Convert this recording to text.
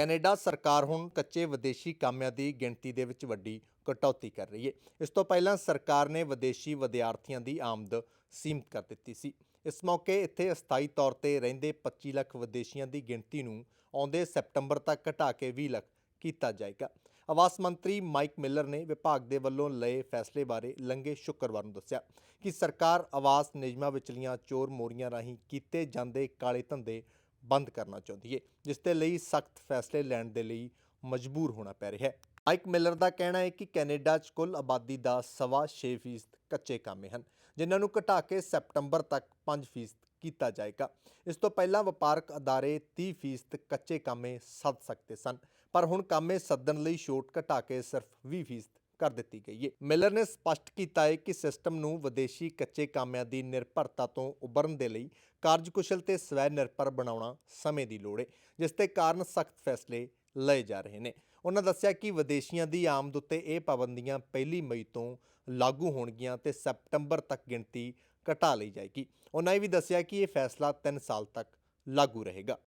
Canada ਸਰਕਾਰ ਹੁਣ ਕੱਚੇ ਵਿਦੇਸ਼ੀ ਕਾਮਿਆਂ ਦੀ ਗਿਣਤੀ ਦੇ ਵਿੱਚ ਵੱਡੀ ਕਟੌਤੀ ਕਰ ਰਹੀ ਹੈ। ਇਸ ਤੋਂ ਪਹਿਲਾਂ ਸਰਕਾਰ ਨੇ ਵਿਦੇਸ਼ੀ ਵਿਦਿਆਰਥੀਆਂ ਦੀ ਆਮਦ ਸੀਮਿਤ ਕਰ ਦਿੱਤੀ ਸੀ। ਇਸ ਮੌਕੇ ਇੱਥੇ ਅਸਥਾਈ ਤੌਰ ਤੇ ਰਹਿੰਦੇ 25 ਲੱਖ ਵਿਦੇਸ਼ੀਆਂ ਦੀ ਗਿਣਤੀ ਨੂੰ ਆਉਂਦੇ ਸੈਪਟੰਬਰ ਤੱਕ ਘਟਾ ਕੇ 20 ਲੱਖ ਕੀਤਾ ਜਾਏਗਾ। ਆਵਾਸ ਮੰਤਰੀ ਮਾਈਕ ਮਿਲਰ ਨੇ ਵਿਭਾਗ ਦੇ ਵੱਲੋਂ ਲਏ ਫੈਸਲੇ ਬਾਰੇ ਲੰਘੇ ਸ਼ੁੱਕਰਵਾਰ ਨੂੰ ਦੱਸਿਆ ਕਿ ਸਰਕਾਰ ਆਵਾਸ ਨਿਯਮਾਂ ਵਿਚਲੀਆਂ ਚੋਰ ਮੋਰੀਆਂ ਰਾਹੀਂ ਕੀਤੇ ਜਾਂਦੇ ਕਾਲੇ ਧੰਦੇ ਬੰਦ ਕਰਨਾ ਚਾਹੁੰਦੀ ਹੈ ਜਿਸ ਦੇ ਲਈ ਸਖਤ ਫੈਸਲੇ ਲੈਣ ਦੇ ਲਈ ਮਜਬੂਰ ਹੋਣਾ ਪੈ ਰਿਹਾ ਹੈ ਮਾਈਕ ਮਿਲਰ ਦਾ ਕਹਿਣਾ ਹੈ ਕਿ ਕੈਨੇਡਾ 'ਚ ਕੁੱਲ ਆਬਾਦੀ ਦਾ ਸਵਾ ਛੇ ਫੀਸਦ ਕੱਚੇ ਕਾਮੇ ਹਨ, ਜਿਨ੍ਹਾਂ ਨੂੰ ਘਟਾ ਕੇ ਸੈਪਟੰਬਰ ਤੱਕ 5 ਫੀਸਦ ਕੀਤਾ ਜਾਏਗਾ। ਇਸ ਤੋਂ ਪਹਿਲਾਂ ਵਪਾਰਕ ਅਦਾਰੇ 30 ਫੀਸਦ ਕੱਚੇ ਕਾਮੇ ਸੱਦ ਸਕਦੇ ਸਨ, ਪਰ ਹੁਣ ਕਾਮੇ ਸੱਦਣ ਲਈ ਛੋਟ ਘਟਾ ਕੇ ਸਿਰਫ 20 ਫੀਸਦ ਕਰ ਦਿੱਤੀ ਗਈ ਹੈ ਮਿਲਰ ਨੇ ਸਪਸ਼ਟ ਕੀਤਾ ਹੈ ਕਿ ਸਿਸਟਮ ਨੂੰ ਵਿਦੇਸ਼ੀ ਕੱਚੇ ਕਾਮਿਆਂ ਦੀ ਨਿਰਭਰਤਾ ਤੋਂ ਉਭਰਨ ਦੇ ਲਈ ਕਾਰਜਕੁਸ਼ਲ ਤੇ ਸਵੈ ਨਿਰਭਰ ਬਣਾਉਣਾ ਸਮੇਂ ਦੀ ਲੋੜ ਹੈ ਜਿਸ ਦੇ ਕਾਰਨ ਸਖਤ ਫੈਸਲੇ ਲਏ ਜਾ ਰਹੇ ਨੇ। ਉਹਨਾਂ ਦੱਸਿਆ ਕਿ ਵਿਦੇਸ਼ੀਆਂ ਦੀ ਆਮਦ ਉੱਤੇ ਇਹ ਪਾਬੰਦੀਆਂ ਪਹਿਲੀ ਮਈ ਤੋਂ ਲਾਗੂ ਹੋਣਗੀਆਂ ਤੇ ਸੈਪਟੰਬਰ ਤੱਕ ਗਿਣਤੀ ਘਟਾ ਲਈ ਜਾਏਗੀ। ਉਹਨਾਂ ਇਹ ਵੀ ਦੱਸਿਆ ਕਿ ਇਹ ਫੈਸਲਾ 3 ਸਾਲ ਤੱਕ ਲਾਗੂ ਰਹੇਗਾ।